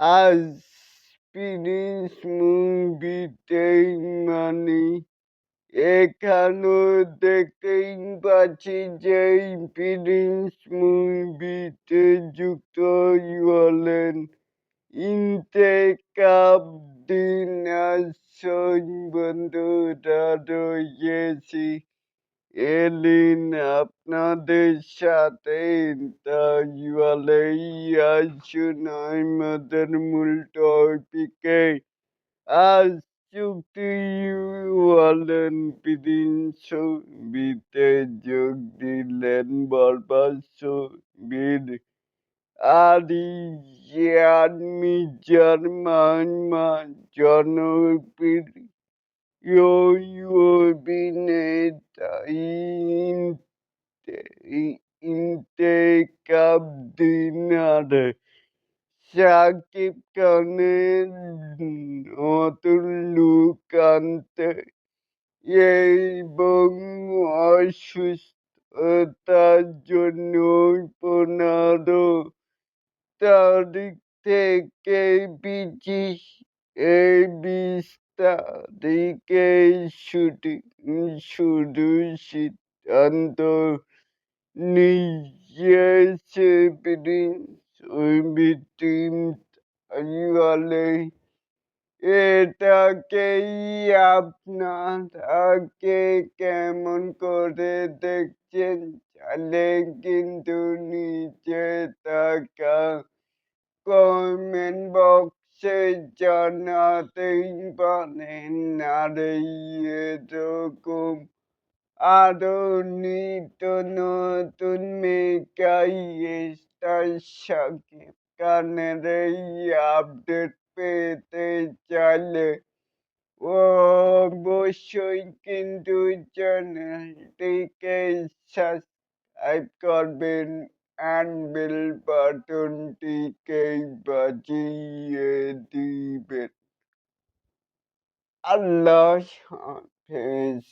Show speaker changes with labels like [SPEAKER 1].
[SPEAKER 1] আজ প্রিন্স মুভিতে মানে এখানেও দেখতেই পাচ্ছি যে প্রিন্স মুভিতে যুক্ত হলেন। ইন্তেকাব দিন আসন বন্ধুরা রয়েছি। এলিন, আপনাদের সাথে আসুন আমাদের মূল টপিকে। আজ চুক্তি প্রিন্স ছবিতে যোগ দিলেন বরবাদ ছবির আরিয়ান মির্জার মামা জনপ্রিয় অভিনেতা ইন্তেকাব দিনারে শাকিব খানের নতুন লুক আনতে এবং অসুস্থতার জন্য পনেরো তারিখ থেকে বিচিস এই বিশ শুটিং শুরু সিদ্ধান্ত নিয়েছে তাহলে এটাকেই আপনারা কে কেমন করে দেখছেন? চাইলে কিন্তু নিচে থাকা কমেন্ট বক্সে জানাতেই পারেন আর এরকম আরও নিত্য নতুন মেকাই স্টার সাকিব এই আপডেট পেতে চাইলে অবশ্যই কিন্তু চ্যানেলটিকে সাবস্ক্রাইব করবেন। অ্যান্ড বেল বাটনটিকে বাজিয়ে দিবেন আল্লাহ হাফেজ